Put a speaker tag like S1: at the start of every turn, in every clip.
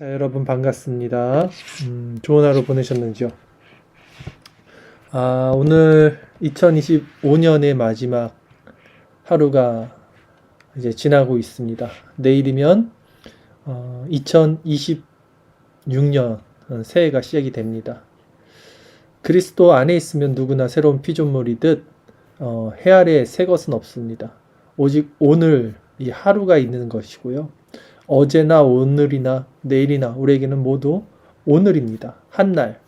S1: 자, 여러분 반갑습니다. 음, 좋은 하루 보내셨는지요? 아, 오늘 2025년의 마지막 하루가 이제 지나고 있습니다. 내일이면 어, 2026년 새해가 시작이 됩니다. 그리스도 안에 있으면 누구나 새로운 피조물이듯 어, 해 아래 새 것은 없습니다. 오직 오늘 이 하루가 있는 것이고요. 어제나 오늘이나 내일이나 우리에게는 모두 오늘입니다. 한 날.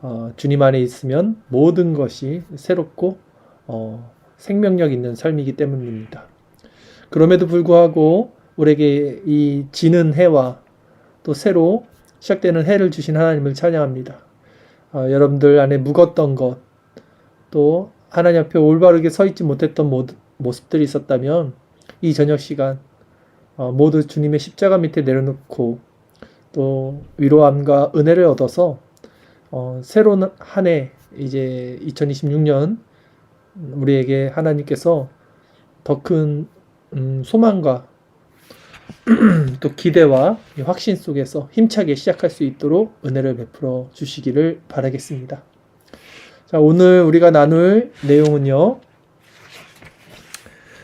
S1: 어, 주님 안에 있으면 모든 것이 새롭고 어, 생명력 있는 삶이기 때문입니다. 그럼에도 불구하고 우리에게 이 지는 해와 또 새로 시작되는 해를 주신 하나님을 찬양합니다. 어, 여러분들 안에 묵었던 것, 또 하나님 앞에 올바르게 서 있지 못했던 모, 모습들이 있었다면 이 저녁 시간 어, 모두 주님의 십자가 밑에 내려놓고 또 위로함과 은혜를 얻어서 어, 새로운 한 해 이제 2026년 우리에게 하나님께서 더큰 음, 소망과 또 기대와 이 확신 속에서 힘차게 시작할 수 있도록 은혜를 베풀어 주시기를 바라겠습니다. 자, 오늘 우리가 나눌 내용은요.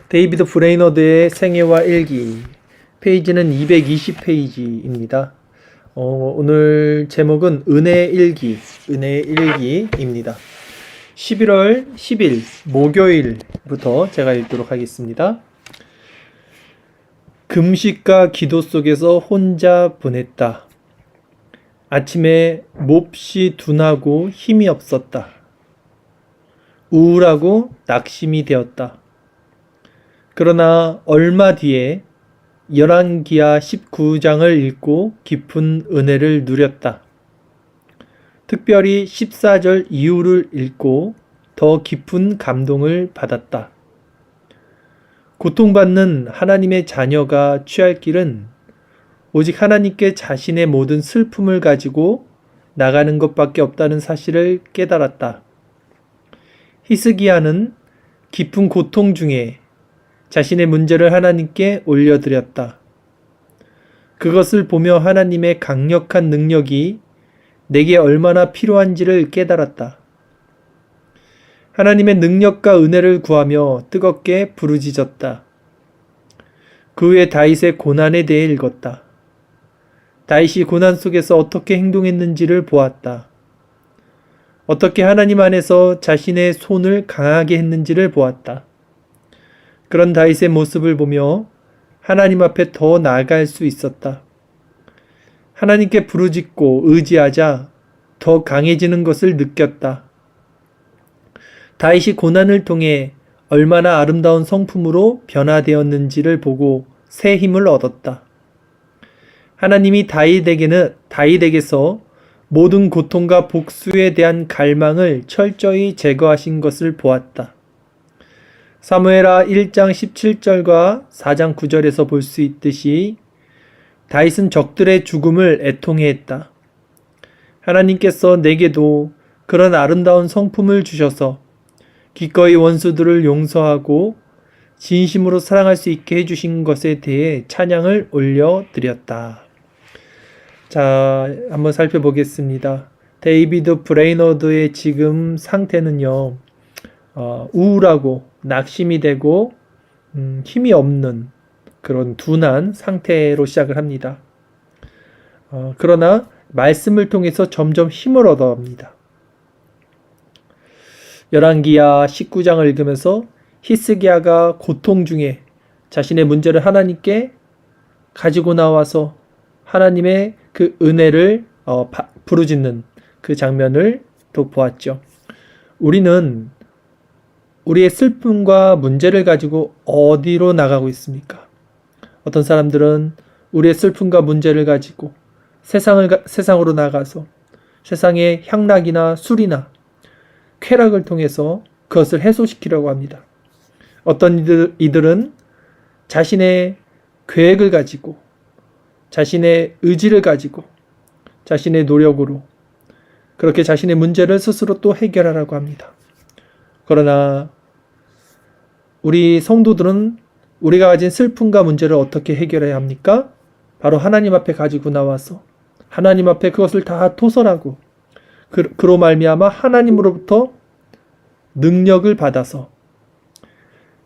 S1: 데이비드 브레이너드의 생애와 일기 페이지는 220페이지입니다. 어, 오늘 제목은 은혜 일기, 은혜 일기입니다. 11월 10일 목요일부터 제가 읽도록 하겠습니다. 금식과 기도 속에서 혼자 보냈다. 아침에 몹시 둔하고 힘이 없었다. 우울하고 낙심이 되었다. 그러나 얼마 뒤에 열왕기하 19장을 읽고 깊은 은혜를 누렸다. 특별히 14절 이후를 읽고 더 깊은 감동을 받았다. 고통받는 하나님의 자녀가 취할 길은 오직 하나님께 자신의 모든 슬픔을 가지고 나가는 것밖에 없다는 사실을 깨달았다. 히스기야는 깊은 고통 중에 자신의 문제를 하나님께 올려드렸다. 그것을 보며 하나님의 강력한 능력이 내게 얼마나 필요한지를 깨달았다. 하나님의 능력과 은혜를 구하며 뜨겁게 부르짖었다. 그 후에 다윗의 고난에 대해 읽었다. 다윗이 고난 속에서 어떻게 행동했는지를 보았다. 어떻게 하나님 안에서 자신의 손을 강하게 했는지를 보았다. 그런 다윗의 모습을 보며 하나님 앞에 더 나아갈 수 있었다. 하나님께 부르짖고 의지하자 더 강해지는 것을 느꼈다. 다윗이 고난을 통해 얼마나 아름다운 성품으로 변화되었는지를 보고 새 힘을 얻었다. 하나님이 다윗에게는 다윗에게서 모든 고통과 복수에 대한 갈망을 철저히 제거하신 것을 보았다. 사무엘하 1장 17절과 4장 9절에서 볼 수 있듯이 다윗은 적들의 죽음을 애통해 했다. 하나님께서 내게도 그런 아름다운 성품을 주셔서 기꺼이 원수들을 용서하고 진심으로 사랑할 수 있게 해주신 것에 대해 찬양을 올려드렸다. 자, 한번 살펴보겠습니다. 데이비드 브레이너드의 지금 상태는요, 어, 우울하고 낙심이 되고 음, 힘이 없는 그런 둔한 상태로 시작을 합니다. 어, 그러나 말씀을 통해서 점점 힘을 얻어갑니다. 열왕기야 19장을 읽으면서 히스기야가 고통 중에 자신의 문제를 하나님께 가지고 나와서 하나님의 그 은혜를 어, 부르짖는 그 장면을 또 보았죠. 우리는 우리의 슬픔과 문제를 가지고 어디로 나가고 있습니까? 어떤 사람들은 우리의 슬픔과 문제를 가지고 세상을 세상으로 나가서 세상의 향락이나 술이나 쾌락을 통해서 그것을 해소시키려고 합니다. 어떤 이들, 이들은 자신의 계획을 가지고 자신의 의지를 가지고 자신의 노력으로 그렇게 자신의 문제를 스스로 또 해결하라고 합니다. 그러나 우리 성도들은 우리가 가진 슬픔과 문제를 어떻게 해결해야 합니까? 바로 하나님 앞에 가지고 나와서 하나님 앞에 그것을 다 토설하고 그, 그로 말미암아 하나님으로부터 능력을 받아서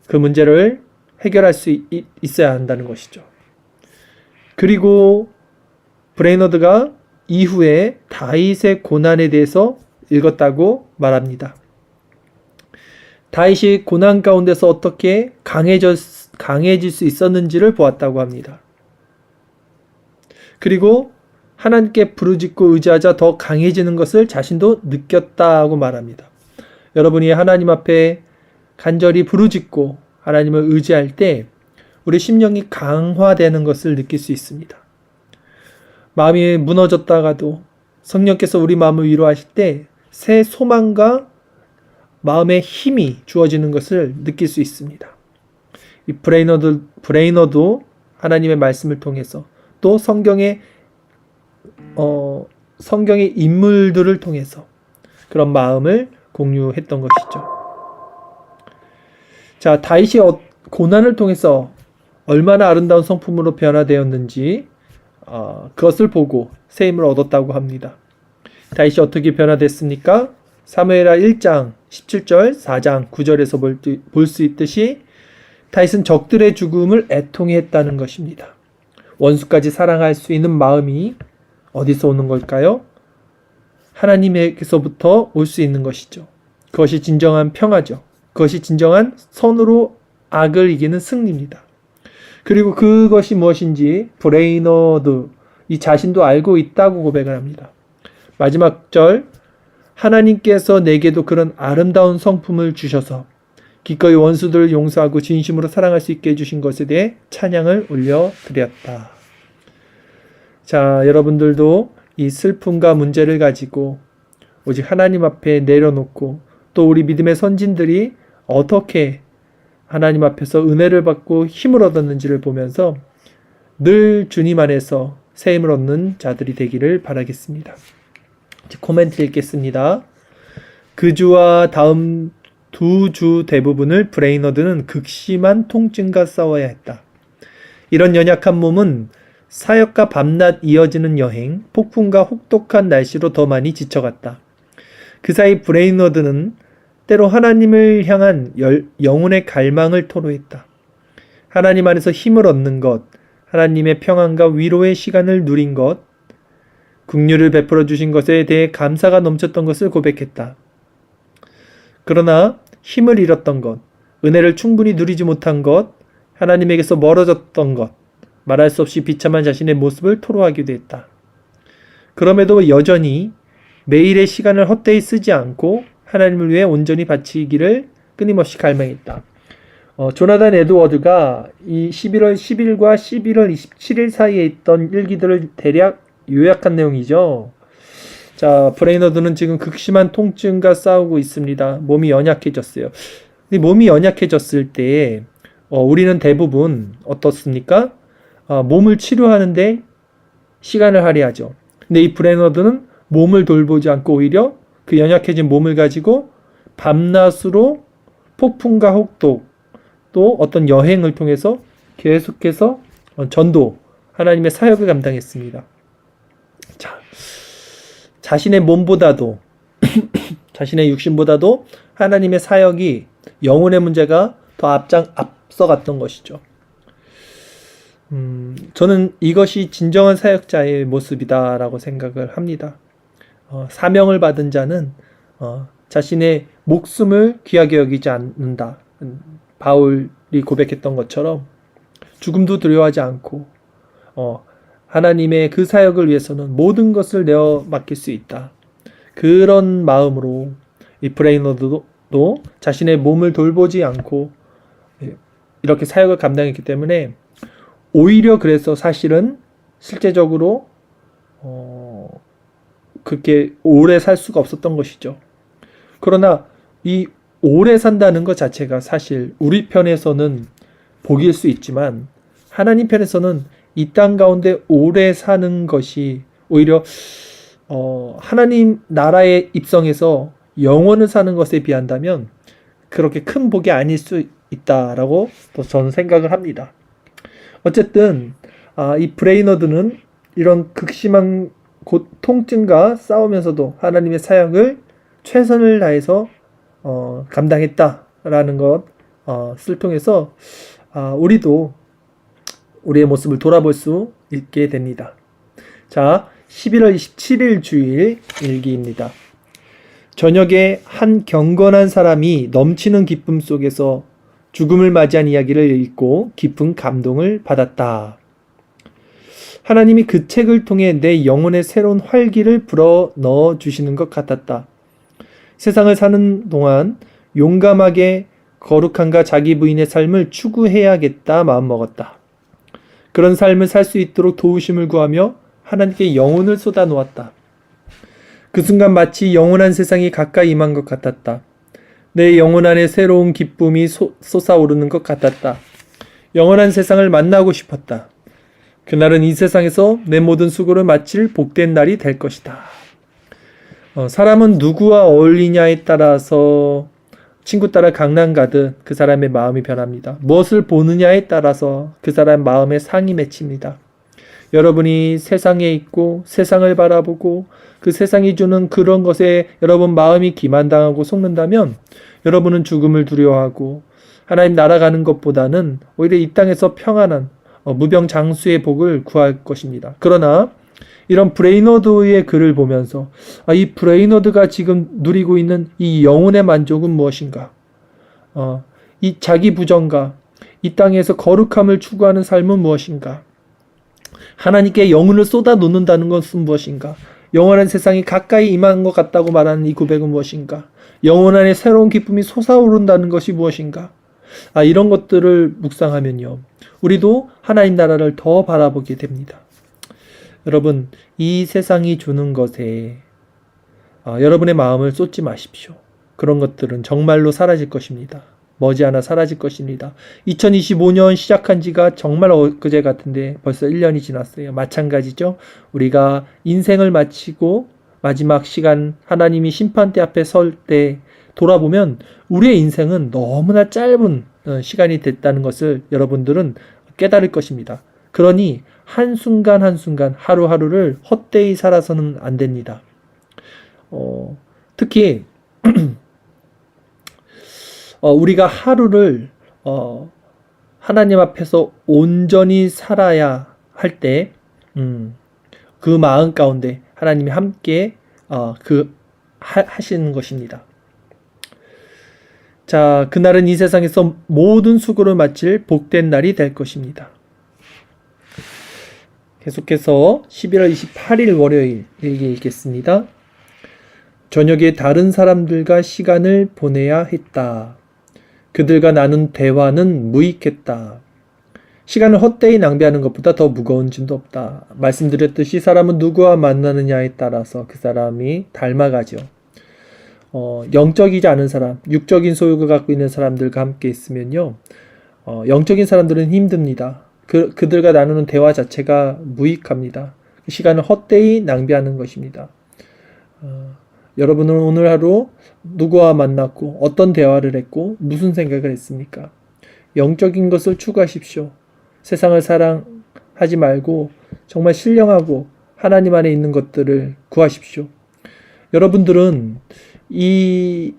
S1: 그 문제를 해결할 수 있, 있어야 한다는 것이죠. 그리고 브레이너드가 이후에 다윗의 고난에 대해서 읽었다고 말합니다. 다윗이 고난 가운데서 어떻게 강해졌, 강해질 수 있었는지를 보았다고 합니다. 그리고 하나님께 부르짖고 의지하자 더 강해지는 것을 자신도 느꼈다고 말합니다. 여러분이 하나님 앞에 간절히 부르짖고 하나님을 의지할 때 우리 심령이 강화되는 것을 느낄 수 있습니다. 마음이 무너졌다가도 성령께서 우리 마음을 위로하실 때 새 소망과 마음의 힘이 주어지는 것을 느낄 수 있습니다. 이 브레이너도 브레이너도 하나님의 말씀을 통해서 또 성경의 어, 성경의 인물들을 통해서 그런 마음을 공유했던 것이죠. 자, 다윗이 어, 고난을 통해서 얼마나 아름다운 성품으로 변화되었는지 어, 그것을 보고 새 힘을 얻었다고 합니다. 다윗이 어떻게 변화됐습니까? 사무엘하 1장 17절, 4장 9절에서 볼 수 있듯이 다윗은 적들의 죽음을 애통했다는 것입니다. 원수까지 사랑할 수 있는 마음이 어디서 오는 걸까요? 하나님에게서부터 올 수 있는 것이죠. 그것이 진정한 평화죠. 그것이 진정한 선으로 악을 이기는 승리입니다. 그리고 그것이 무엇인지 브레이너드 이 자신도 알고 있다고 고백을 합니다. 마지막 절 하나님께서 내게도 그런 아름다운 성품을 주셔서 기꺼이 원수들을 용서하고 진심으로 사랑할 수 있게 해주신 것에 대해 찬양을 올려드렸다. 자, 여러분들도 이 슬픔과 문제를 가지고 오직 하나님 앞에 내려놓고 또 우리 믿음의 선진들이 어떻게 하나님 앞에서 은혜를 받고 힘을 얻었는지를 보면서 늘 주님 안에서 새 힘을 얻는 자들이 되기를 바라겠습니다. 코멘트 읽겠습니다. 그 주와 다음 두 주 대부분을 브레이너드는 극심한 통증과 싸워야 했다. 이런 연약한 몸은 사역과 밤낮 이어지는 여행, 폭풍과 혹독한 날씨로 더 많이 지쳐갔다. 그 사이 브레이너드는 때로 하나님을 향한 열, 영혼의 갈망을 토로했다. 하나님 안에서 힘을 얻는 것, 하나님의 평안과 위로의 시간을 누린 것, 국류를 베풀어 주신 것에 대해 감사가 넘쳤던 것을 고백했다. 그러나 힘을 잃었던 것, 은혜를 충분히 누리지 못한 것, 하나님에게서 멀어졌던 것, 말할 수 없이 비참한 자신의 모습을 토로하기도 했다. 그럼에도 여전히 매일의 시간을 헛되이 쓰지 않고 하나님을 위해 온전히 바치기를 끊임없이 갈망했다. 어, 조나단 에드워드가 이 11월 10일과 11월 27일 사이에 있던 일기들을 대략 요약한 내용이죠. 자, 브레이너드는 지금 극심한 통증과 싸우고 있습니다. 몸이 연약해졌어요. 몸이 연약해졌을 때 어, 우리는 대부분 어떻습니까? 어, 몸을 치료하는데 시간을 할애하죠. 근데 이 브레너드는 몸을 돌보지 않고 오히려 그 연약해진 몸을 가지고 밤낮으로 폭풍과 혹독 또 어떤 여행을 통해서 계속해서 어, 전도 하나님의 사역을 감당했습니다. 자, 자신의 몸보다도 자신의 육신보다도 하나님의 사역이 영혼의 문제가 더 앞장 앞서갔던 것이죠. 음, 저는 이것이 진정한 사역자의 모습이다라고 생각을 합니다. 어, 사명을 받은 자는 어, 자신의 목숨을 귀하게 여기지 않는다. 음, 바울이 고백했던 것처럼 죽음도 두려워하지 않고 어, 하나님의 그 사역을 위해서는 모든 것을 내어 맡길 수 있다. 그런 마음으로 이 브레이너도 자신의 몸을 돌보지 않고 예, 이렇게 사역을 감당했기 때문에 오히려 그래서 사실은 실제적으로 어, 그렇게 오래 살 수가 없었던 것이죠. 그러나 이 오래 산다는 것 자체가 사실 우리 편에서는 복일 수 있지만 하나님 편에서는 이 땅 가운데 오래 사는 것이 오히려 어, 하나님 나라에 입성해서 영원을 사는 것에 비한다면 그렇게 큰 복이 아닐 수 있다라고 또 저는 생각을 합니다. 어쨌든 아, 이 브레이너드는 이런 극심한 고통증과 싸우면서도 하나님의 사역을 최선을 다해서 어, 감당했다라는 것을 통해서 아, 우리도 우리의 모습을 돌아볼 수 있게 됩니다. 자, 11월 27일 주일 일기입니다. 저녁에 한 경건한 사람이 넘치는 기쁨 속에서 죽음을 맞이한 이야기를 읽고 깊은 감동을 받았다. 하나님이 그 책을 통해 내 영혼에 새로운 활기를 불어 넣어 주시는 것 같았다. 세상을 사는 동안 용감하게 거룩함과 자기 부인의 삶을 추구해야겠다 마음먹었다. 그런 삶을 살 수 있도록 도우심을 구하며 하나님께 영혼을 쏟아 놓았다. 그 순간 마치 영원한 세상이 가까이 임한 것 같았다. 내 영혼 안에 새로운 기쁨이 솟- 솟아오르는 것 같았다. 영원한 세상을 만나고 싶었다. 그날은 이 세상에서 내 모든 수고를 마칠 복된 날이 될 것이다. 어, 사람은 누구와 어울리냐에 따라서 친구 따라 강남 가듯 그 사람의 마음이 변합니다. 무엇을 보느냐에 따라서 그 사람 마음의 상이 맺힙니다. 여러분이 세상에 있고 세상을 바라보고 그 세상이 주는 그런 것에 여러분 마음이 기만당하고 속는다면 여러분은 죽음을 두려워하고 하나님 날아가는 것보다는 오히려 이 땅에서 평안한 어, 무병장수의 복을 구할 것입니다. 그러나 이런 브레이너드의 글을 보면서 아, 이 브레이너드가 지금 누리고 있는 이 영혼의 만족은 무엇인가? 어, 이 자기 부정과 이 땅에서 거룩함을 추구하는 삶은 무엇인가? 하나님께 영혼을 쏟아 놓는다는 것은 무엇인가? 영원한 세상이 가까이 임한 것 같다고 말하는 이 고백은 무엇인가? 안에 새로운 기쁨이 솟아오른다는 것이 무엇인가? 아, 이런 것들을 묵상하면요. 우리도 하나님 나라를 더 바라보게 됩니다. 여러분, 이 세상이 주는 것에 아, 여러분의 마음을 쏟지 마십시오. 그런 것들은 정말로 사라질 것입니다. 머지않아 사라질 것입니다. 2025년 시작한 지가 정말 엊그제 같은데 벌써 1년이 지났어요. 마찬가지죠. 우리가 인생을 마치고 마지막 시간 하나님이 심판대 앞에 설 때 돌아보면 우리의 인생은 너무나 짧은 어, 시간이 됐다는 것을 여러분들은 깨달을 것입니다. 그러니 한순간 한순간 하루하루를 헛되이 살아서는 안 됩니다. 어, 특히 어, 우리가 하루를 어, 하나님 앞에서 온전히 살아야 할 때, 음, 그 마음 가운데 하나님이 함께 어, 그 하, 하시는 것입니다. 자, 그날은 이 세상에서 모든 수고를 마칠 복된 날이 될 것입니다. 계속해서 11월 28일 월요일 일기 읽겠습니다. 저녁에 다른 사람들과 시간을 보내야 했다. 그들과 나눈 대화는 무익했다. 시간을 헛되이 낭비하는 것보다 더 무거운 짐도 없다. 말씀드렸듯이 사람은 누구와 만나느냐에 따라서 그 사람이 닮아가죠. 어, 영적이지 않은 사람, 육적인 소유가 갖고 있는 사람들과 함께 있으면요. 어, 영적인 사람들은 힘듭니다. 그, 그들과 나누는 대화 자체가 무익합니다. 그 시간을 헛되이 낭비하는 것입니다. 어, 여러분은 오늘 하루 누구와 만났고 어떤 대화를 했고 무슨 생각을 했습니까? 영적인 것을 추구하십시오. 세상을 사랑하지 말고 정말 신령하고 하나님 안에 있는 것들을 구하십시오. 여러분들은 이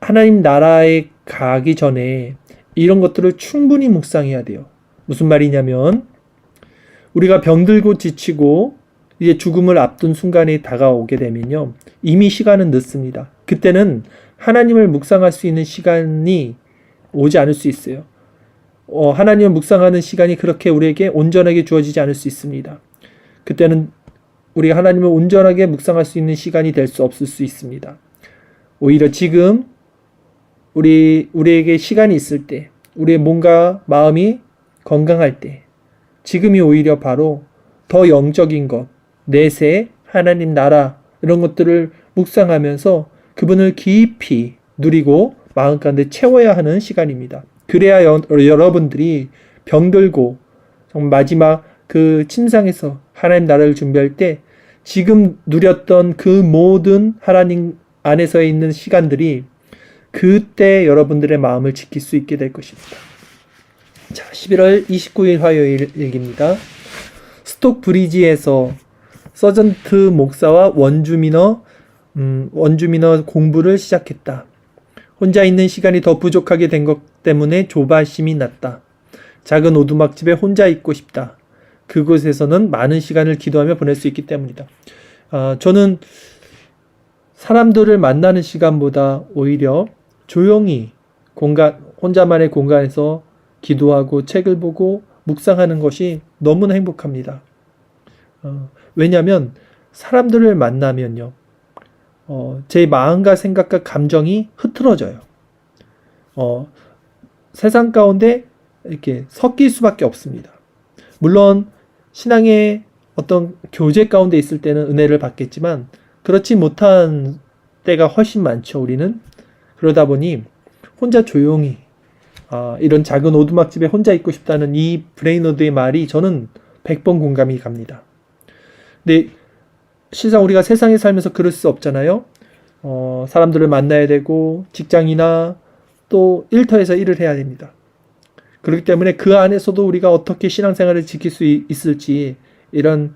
S1: 하나님 나라에 가기 전에 이런 것들을 충분히 묵상해야 돼요. 무슨 말이냐면 우리가 병들고 지치고 이제 죽음을 앞둔 순간이 다가오게 되면요. 이미 시간은 늦습니다. 그때는 하나님을 묵상할 수 있는 시간이 오지 않을 수 있어요. 어, 하나님을 묵상하는 시간이 그렇게 우리에게 온전하게 주어지지 않을 수 있습니다. 그때는 우리가 하나님을 온전하게 묵상할 수 있는 시간이 될 수 없을 수 있습니다. 오히려 지금 우리 우리에게 시간이 있을 때, 우리의 몸과 마음이 건강할 때, 지금이 오히려 바로 더 영적인 것, 내세, 하나님 나라 이런 것들을 묵상하면서 그분을 깊이 누리고 마음 가운데 채워야 하는 시간입니다. 그래야 여, 여러분들이 병들고 마지막 그 침상에서 하나님 나라를 준비할 때 지금 누렸던 그 모든 하나님 안에서 있는 시간들이 그때 여러분들의 마음을 지킬 수 있게 될 것입니다. 자, 11월 29일 화요일 일기입니다. 스톡 브리지에서 서전트 목사와 원주민어 음, 원주민어 공부를 시작했다. 혼자 있는 시간이 더 부족하게 된 것 때문에 조바심이 났다. 작은 오두막집에 혼자 있고 싶다. 그곳에서는 많은 시간을 기도하며 보낼 수 있기 때문이다. 아, 저는 사람들을 만나는 시간보다 오히려 조용히 공간, 혼자만의 공간에서 기도하고 책을 보고 묵상하는 것이 너무나 행복합니다. 어, 왜냐하면 사람들을 만나면요, 어, 제 마음과 생각과 감정이 흐트러져요. 어, 세상 가운데 이렇게 섞일 수밖에 없습니다. 물론 신앙의 어떤 교제 가운데 있을 때는 은혜를 받겠지만 그렇지 못한 때가 훨씬 많죠. 우리는 그러다 보니 혼자 조용히 아, 이런 작은 오두막집에 혼자 있고 싶다는 이 브레이너드의 말이 저는 100번 공감이 갑니다. 근데 실상 우리가 세상에 살면서 그럴 수 없잖아요. 어, 사람들을 만나야 되고 직장이나 또 일터에서 일을 해야 됩니다. 그렇기 때문에 그 안에서도 우리가 어떻게 신앙생활을 지킬 수 있- 있을지 이런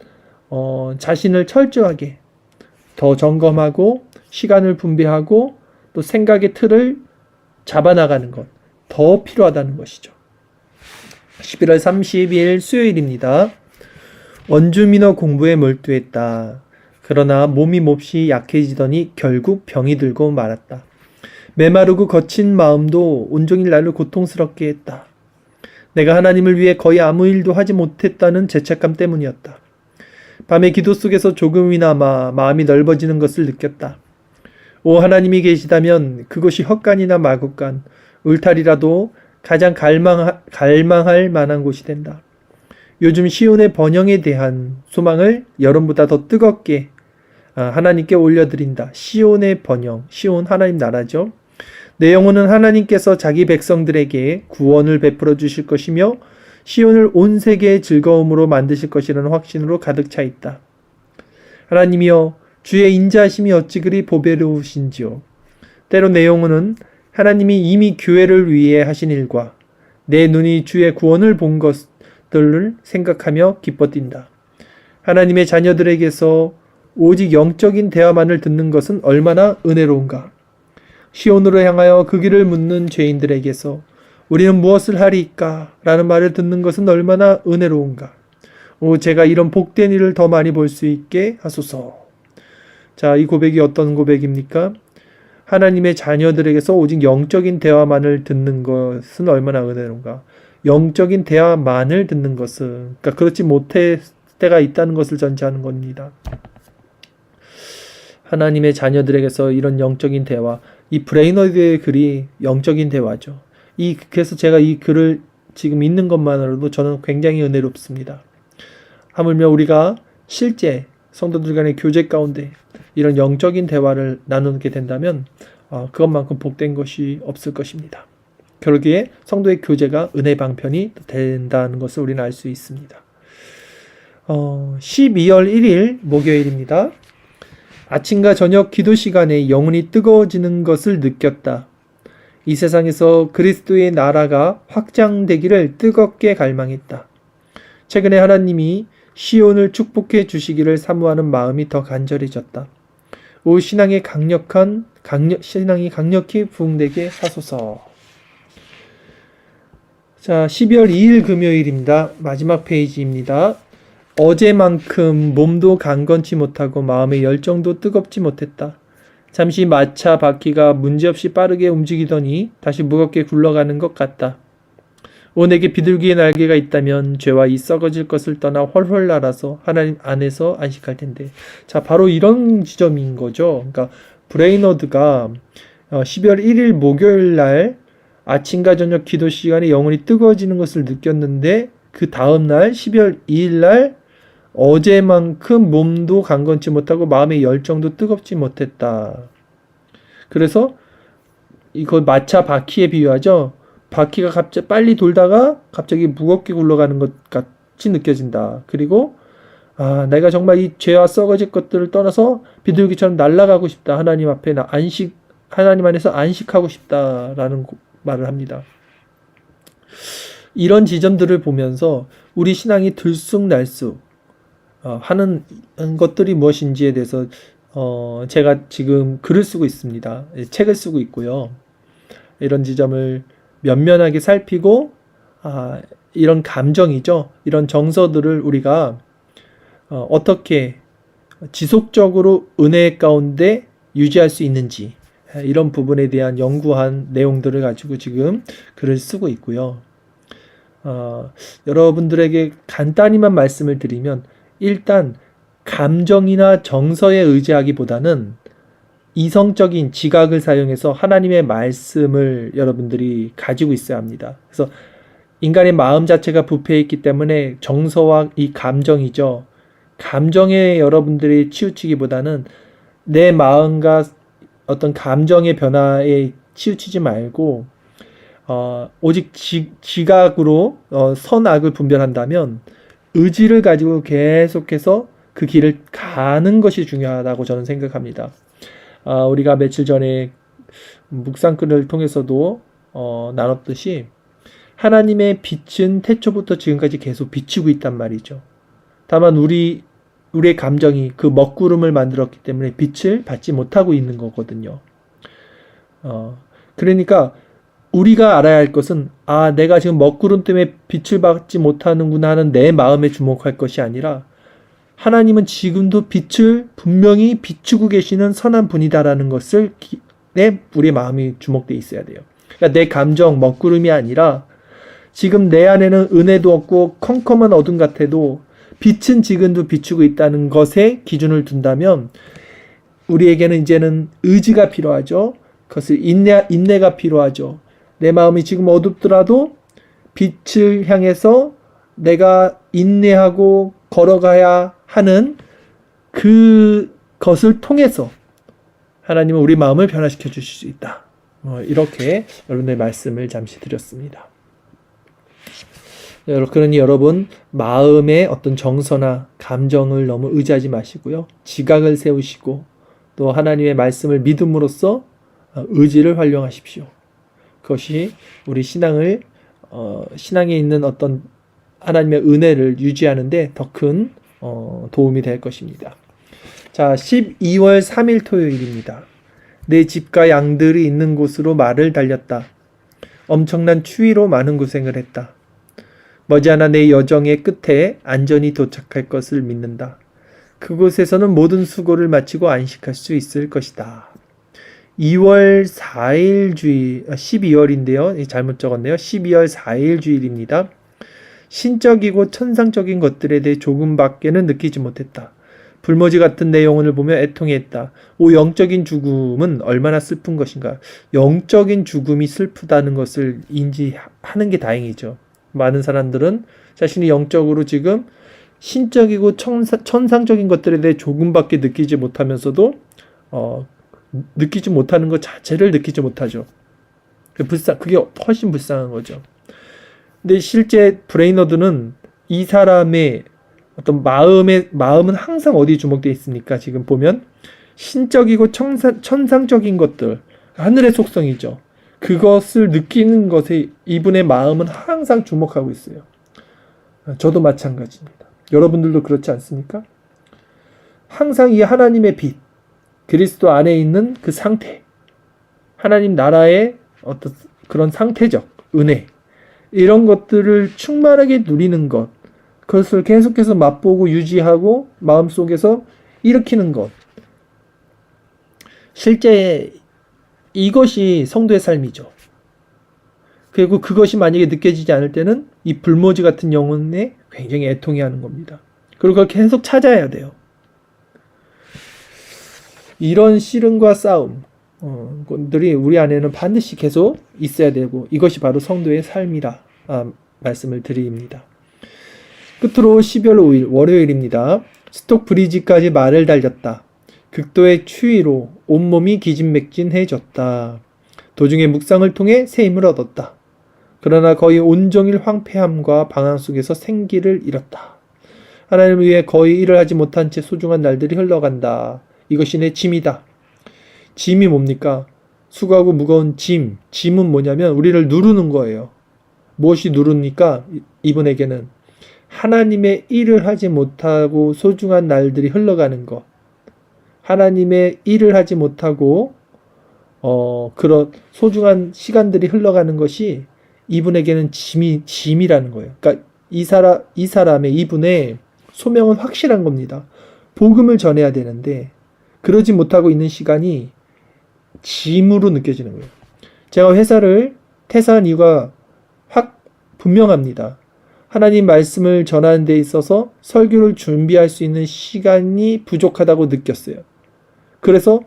S1: 어, 자신을 철저하게 더 점검하고 시간을 분배하고 또 생각의 틀을 잡아나가는 것 더 필요하다는 것이죠. 11월 30일 수요일입니다. 원주민어 공부에 몰두했다. 그러나 몸이 몹시 약해지더니 결국 병이 들고 말았다. 메마르고 거친 마음도 온종일 나를 고통스럽게 했다. 내가 하나님을 위해 거의 아무 일도 하지 못했다는 죄책감 때문이었다. 밤의 기도 속에서 조금이나마 마음이 넓어지는 것을 느꼈다. 오 하나님이 계시다면 그것이 헛간이나 마구간, 울타리라도 가장 갈망, 갈망할 만한 곳이 된다. 요즘 시온의 번영에 대한 소망을 여름보다 더 뜨겁게 아, 하나님께 올려드린다. 시온의 번영, 시온 하나님 나라죠. 내 영혼은 하나님께서 자기 백성들에게 구원을 베풀어 주실 것이며 시온을 온 세계의 즐거움으로 만드실 것이라는 확신으로 가득 차 있다. 하나님이여 주의 인자하심이 어찌 그리 보배로우신지요. 때로 내 영혼은 하나님이 이미 교회를 위해 하신 일과 내 눈이 주의 구원을 본 것들을 생각하며 기뻐 뛴다. 하나님의 자녀들에게서 오직 영적인 대화만을 듣는 것은 얼마나 은혜로운가. 시온으로 향하여 그 길을 묻는 죄인들에게서 우리는 무엇을 하리까? 라는 말을 듣는 것은 얼마나 은혜로운가. 오, 제가 이런 복된 일을 더 많이 볼 수 있게 하소서. 자, 이 고백이 어떤 고백입니까? 하나님의 자녀들에게서 오직 영적인 대화만을 듣는 것은 얼마나 은혜로운가. 영적인 대화만을 듣는 것은, 그러니까 그렇지 못할 때가 있다는 것을 전제하는 겁니다. 하나님의 자녀들에게서 이런 영적인 대화, 이 브레이너드의 글이 영적인 대화죠. 이 그래서 제가 이 글을 지금 읽는 것만으로도 저는 굉장히 은혜롭습니다. 하물며 우리가 실제 성도들 간의 교제 가운데 이런 영적인 대화를 나누게 된다면 어, 그것만큼 복된 것이 없을 것입니다. 그러기에 성도의 교제가 은혜 방편이 된다는 것을 우리는 알 수 있습니다. 어, 12월 1일 목요일입니다. 아침과 저녁 기도 시간에 영혼이 뜨거워지는 것을 느꼈다. 이 세상에서 그리스도의 나라가 확장되기를 뜨겁게 갈망했다. 최근에 하나님이 시온을 축복해 주시기를 사모하는 마음이 더 간절해졌다. 오 신앙의 강력한 강력 신앙이 강력히 부흥되게 하소서. 자, 12월 2일 금요일입니다. 마지막 페이지입니다. 어제만큼 몸도 강건치 못하고 마음의 열정도 뜨겁지 못했다. 잠시 마차 바퀴가 문제없이 빠르게 움직이더니 다시 무겁게 굴러가는 것 같다. 오 내게 비둘기의 날개가 있다면 죄와 이 썩어질 것을 떠나 훨훨 날아서 하나님 안에서 안식할 텐데. 자, 바로 이런 지점인 거죠. 그러니까 브레이너드가 어, 12월 1일 목요일 날 아침과 저녁 기도 시간에 영혼이 뜨거워지는 것을 느꼈는데 그 다음 날 12월 2일 날 어제만큼 몸도 강건치 못하고 마음의 열정도 뜨겁지 못했다. 그래서 이거 마차 바퀴에 비유하죠. 바퀴가 갑자기 빨리 돌다가 갑자기 무겁게 굴러가는 것 같이 느껴진다. 그리고 아, 내가 정말 이 죄와 썩어질 것들을 떠나서 비둘기처럼 날아가고 싶다. 하나님 앞에 나 안식 하나님 안에서 안식하고 싶다라는 고- 말을 합니다. 이런 지점들을 보면서 우리 신앙이 들쑥날쑥 어, 하는 것들이 무엇인지에 대해서 어, 제가 지금 글을 쓰고 있습니다. 예, 책을 쓰고 있고요. 이런 지점을 면면하게 살피고 아, 이런 감정이죠. 이런 정서들을 우리가 어, 어떻게 지속적으로 은혜 가운데 유지할 수 있는지 예, 이런 부분에 대한 연구한 내용들을 가지고 지금 글을 쓰고 있고요. 어, 여러분들에게 간단히만 말씀을 드리면 일단 감정이나 정서에 의지하기보다는 이성적인 지각을 사용해서 하나님의 말씀을 여러분들이 가지고 있어야 합니다. 그래서 인간의 마음 자체가 부패해 있기 때문에 정서와 이 감정이죠. 감정에 여러분들이 치우치기보다는 내 마음과 어떤 감정의 변화에 치우치지 말고 어, 오직 지, 지각으로 어, 선악을 분별한다면 의지를 가지고 계속해서 그 길을 가는 것이 중요하다고 저는 생각합니다. 아, 우리가 며칠 전에 묵상글을 통해서도 어, 나눴듯이 하나님의 빛은 태초부터 지금까지 계속 비치고 있단 말이죠. 다만 우리 우리의 감정이 그 먹구름을 만들었기 때문에 빛을 받지 못하고 있는 거거든요. 어, 그러니까 우리가 알아야 할 것은 아 내가 지금 먹구름 때문에 빛을 받지 못하는구나 하는 내 마음에 주목할 것이 아니라 하나님은 지금도 빛을 분명히 비추고 계시는 선한 분이다라는 것을 기, 내 우리 마음이 주목돼 있어야 돼요. 그러니까 내 감정 먹구름이 아니라 지금 내 안에는 은혜도 없고 컴컴한 어둠 같아도 빛은 지금도 비추고 있다는 것에 기준을 둔다면 우리에게는 이제는 의지가 필요하죠. 그것을 인내, 인내가 필요하죠. 내 마음이 지금 어둡더라도 빛을 향해서 내가 인내하고 걸어가야 하는 그것을 통해서 하나님은 우리 마음을 변화시켜 주실 수 있다. 어, 이렇게 여러분의 말씀을 잠시 드렸습니다. 그러니 여러분 마음의 어떤 정서나 감정을 너무 의지하지 마시고요. 지각을 세우시고 또 하나님의 말씀을 믿음으로써 어, 의지를 활용하십시오. 그것이 우리 신앙을 어, 신앙에 있는 어떤 하나님의 은혜를 유지하는데 더 큰 어, 도움이 될 것입니다. 자, 12월 3일 토요일입니다. 내 집과 양들이 있는 곳으로 말을 달렸다. 엄청난 추위로 많은 고생을 했다. 머지않아 내 여정의 끝에 안전히 도착할 것을 믿는다. 그곳에서는 모든 수고를 마치고 안식할 수 있을 것이다. 2월 4일 주일, 12월인데요. 잘못 적었네요. 12월 4일 주일입니다. 신적이고 천상적인 것들에 대해 조금밖에는 느끼지 못했다. 불모지 같은 내용을 보며 애통했다. 오, 영적인 죽음은 얼마나 슬픈 것인가. 영적인 죽음이 슬프다는 것을 인지하는 게 다행이죠. 많은 사람들은 자신이 영적으로 지금 신적이고 천사, 천상적인 것들에 대해 조금밖에 느끼지 못하면서도 어, 느끼지 못하는 것 자체를 느끼지 못하죠. 그 불쌍, 그게 훨씬 불쌍한 거죠. 근데 실제 브레이너드는 이 사람의 어떤 마음의 마음은 항상 어디 주목되어 있습니까? 지금 보면 신적이고 천사, 천상적인 것들 하늘의 속성이죠. 그것을 느끼는 것에 이분의 마음은 항상 주목하고 있어요. 저도 마찬가지입니다. 여러분들도 그렇지 않습니까? 항상 이 하나님의 빛, 그리스도 안에 있는 그 상태, 하나님 나라의 어떤 그런 상태적 은혜, 이런 것들을 충만하게 누리는 것, 그것을 계속해서 맛보고 유지하고 마음속에서 일으키는 것. 실제 이것이 성도의 삶이죠. 그리고 그것이 만약에 느껴지지 않을 때는 이 불모지 같은 영혼에 굉장히 애통해 하는 겁니다. 그리고 그걸 계속 찾아야 돼요. 이런 씨름과 싸움, 어, 것들이 우리 안에는 반드시 계속 있어야 되고 이것이 바로 성도의 삶이라 아, 말씀을 드립니다. 끝으로 12월 5일 월요일입니다. 스톡 브리지까지 말을 달렸다. 극도의 추위로 온몸이 기진맥진해졌다. 도중에 묵상을 통해 새 힘을 얻었다. 그러나 거의 온종일 황폐함과 방황 속에서 생기를 잃었다. 하나님을 위해 거의 일을 하지 못한 채 소중한 날들이 흘러간다. 이것이 내 짐이다. 짐이 뭡니까? 수고하고 무거운 짐. 짐은 뭐냐면 우리를 누르는 거예요. 무엇이 누르니까 이분에게는 하나님의 일을 하지 못하고 소중한 날들이 흘러가는 것. 하나님의 일을 하지 못하고 어, 그런 소중한 시간들이 흘러가는 것이 이분에게는 짐이, 짐이라는 거예요. 그러니까 이 사람, 이 사람의 이분의 소명은 확실한 겁니다. 복음을 전해야 되는데, 그러지 못하고 있는 시간이 짐으로 느껴지는 거예요. 제가 회사를 퇴사한 이유가 확 분명합니다. 하나님 말씀을 전하는 데 있어서 설교를 준비할 수 있는 시간이 부족하다고 느꼈어요. 그래서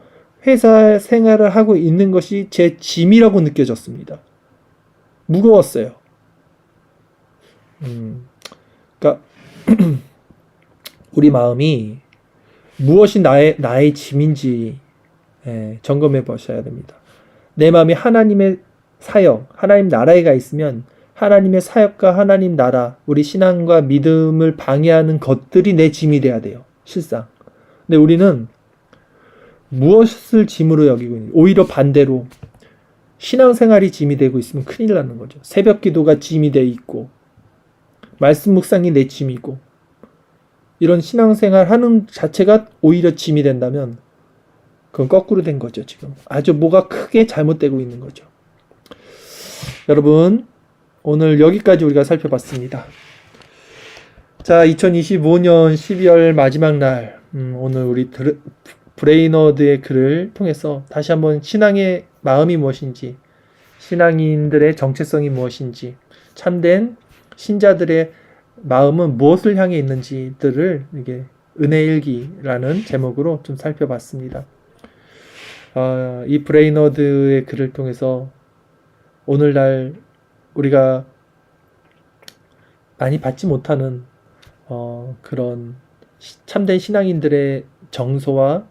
S1: 회사 생활을 하고 있는 것이 제 짐이라고 느껴졌습니다. 무거웠어요. 음, 그러니까 우리 마음이 무엇이 나의 나의 짐인지 예, 점검해 보셔야 됩니다. 내 마음이 하나님의 사역, 하나님 나라에 가 있으면 하나님의 사역과 하나님 나라, 우리 신앙과 믿음을 방해하는 것들이 내 짐이 돼야 돼요. 실상. 근데 우리는 무엇을 짐으로 여기고 있는 오히려 반대로 신앙생활이 짐이 되고 있으면 큰일 나는 거죠. 새벽 기도가 짐이 돼 있고 말씀 묵상이 내 짐이고 이런 신앙생활 하는 자체가 오히려 짐이 된다면 그건 거꾸로 된 거죠, 지금. 아주 뭐가 크게 잘못되고 있는 거죠. 여러분, 오늘 여기까지 우리가 살펴봤습니다. 자, 2025년 12월 마지막 날, 음, 오늘 우리 드르, 브레이너드의 글을 통해서 다시 한번 신앙의 마음이 무엇인지, 신앙인들의 정체성이 무엇인지, 참된 신자들의 마음은 무엇을 향해 있는지들을 이게 은혜일기라는 제목으로 좀 살펴봤습니다. 어, 이 브레이너드의 글을 통해서 오늘날 우리가 많이 받지 못하는 어, 그런 시- 참된 신앙인들의 정서와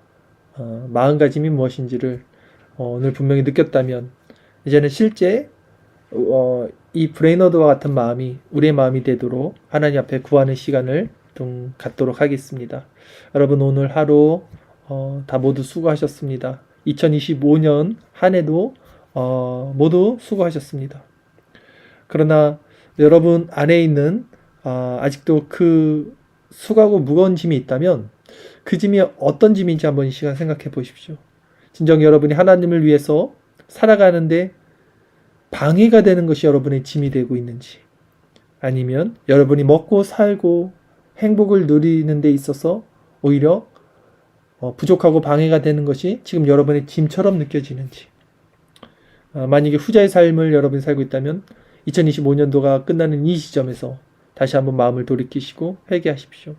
S1: 어, 마음가짐이 무엇인지를 어, 오늘 분명히 느꼈다면 이제는 실제 어, 이 브레이너드와 같은 마음이 우리의 마음이 되도록 하나님 앞에 구하는 시간을 좀 갖도록 하겠습니다. 여러분 오늘 하루 어, 다 모두 수고하셨습니다. 2025년 한 해도 어, 모두 수고하셨습니다. 그러나 여러분 안에 있는 아, 아직도 그 수고하고 무거운 짐이 있다면 그 짐이 어떤 짐인지 한번 이 시간 생각해 보십시오. 진정 여러분이 하나님을 위해서 살아가는데 방해가 되는 것이 여러분의 짐이 되고 있는지 아니면 여러분이 먹고 살고 행복을 누리는 데 있어서 오히려 어, 부족하고 방해가 되는 것이 지금 여러분의 짐처럼 느껴지는지 어, 만약에 후자의 삶을 여러분이 살고 있다면 2025년도가 끝나는 이 시점에서 다시 한번 마음을 돌이키시고 회개하십시오.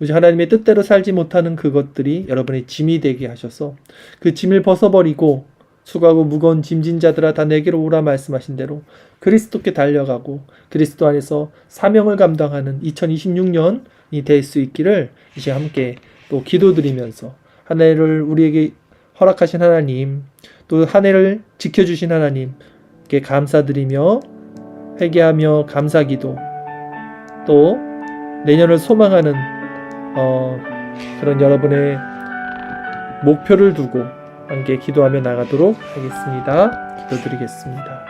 S1: 오직 하나님의 뜻대로 살지 못하는 그것들이 여러분의 짐이 되게 하셔서 그 짐을 벗어버리고 수고하고 무거운 짐진 자들아 다 내게로 오라 말씀하신 대로 그리스도께 달려가고 그리스도 안에서 사명을 감당하는 2026년이 될 수 있기를 이제 함께 또 기도드리면서 한 해를 우리에게 허락하신 하나님 또 한 해를 지켜주신 하나님께 감사드리며 회개하며 감사기도 또 내년을 소망하는 어, 그런 여러분의 목표를 두고 함께 기도하며 나가도록 하겠습니다. 기도드리겠습니다.